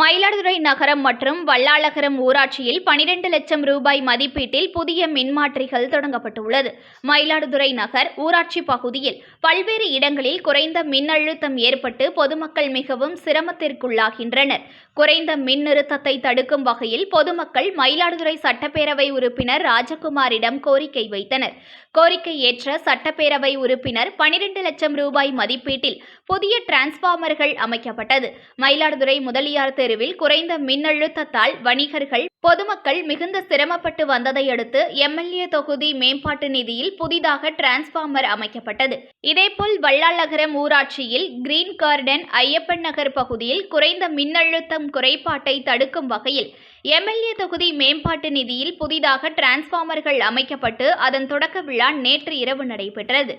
மயிலாடுதுறை நகரம் மற்றும் வல்லாளகரம் ஊராட்சியில் பனிரெண்டு லட்சம் ரூபாய் மதிப்பீட்டில் புதிய மின்மாற்றிகள் தொடங்கப்பட்டுள்ளது. மயிலாடுதுறை நகர் ஊராட்சி பகுதியில் பல்வேறு இடங்களில் குறைந்த மின்னழுத்தம் ஏற்பட்டு பொதுமக்கள் மிகவும் சிரமத்திற்குள்ளாகின்றனர். குறைந்த மின் நிறுத்தத்தை தடுக்கும் வகையில் பொதுமக்கள் மயிலாடுதுறை சட்டப்பேரவை உறுப்பினர் ராஜகுமாரிடம் கோரிக்கை வைத்தனர். கோரிக்கை ஏற்ற சட்டப்பேரவை உறுப்பினர் பனிரெண்டு லட்சம் ரூபாய் மதிப்பீட்டில் புதிய டிரான்ஸ்பார்மர்கள் அமைக்கப்பட்டது. மயிலாடுதுறை முதலியார் தெருவில் குறைந்த மின்னழுத்தத்தால் வணிகர்கள் பொதுமக்கள் மிகுந்த சிரமப்பட்டு வந்ததையடுத்து எம்எல்ஏ தொகுதி மேம்பாட்டு நிதியில் புதிதாக டிரான்ஸ்பார்மர் அமைக்கப்பட்டது. இதேபோல் வல்லாளகரம் ஊராட்சியில் கிரீன் கார்டன் ஐயப்பன் நகர் பகுதியில் குறைந்த மின்னழுத்தம் குறைபாட்டை தடுக்கும் வகையில் எம்எல்ஏ தொகுதி மேம்பாட்டு நிதியில் புதிதாக டிரான்ஸ்பார்மர்கள் அமைக்கப்பட்டு அதன் தொடக்க விழா நேற்று இரவு நடைபெற்றது.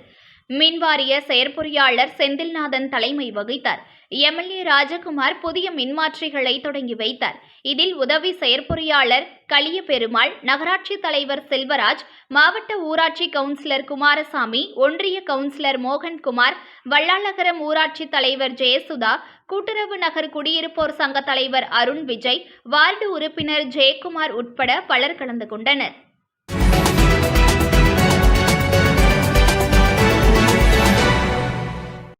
மின்வாரிய செயற்பொறியாளர் செந்தில்நாதன் தலைமை வகித்தார். எம்எல்ஏ ராஜகுமார் புதிய மின்மாற்றிகளை தொடங்கி வைத்தார். இதில் உதவி செயற்பொறியாளர் களிய பெருமாள் நகராட்சி தலைவர் செல்வராஜ் மாவட்ட ஊராட்சி கவுன்சிலர் குமாரசாமி ஒன்றிய கவுன்சிலர் மோகன்குமார் வல்லாளகரம் ஊராட்சி தலைவர் ஜெயசுதா கூட்டுறவு நகர் குடியிருப்போர் சங்க தலைவர் அருண் விஜய் வார்டு உறுப்பினர் ஜெயக்குமார் உட்பட பலர் கலந்து கொண்டனர்.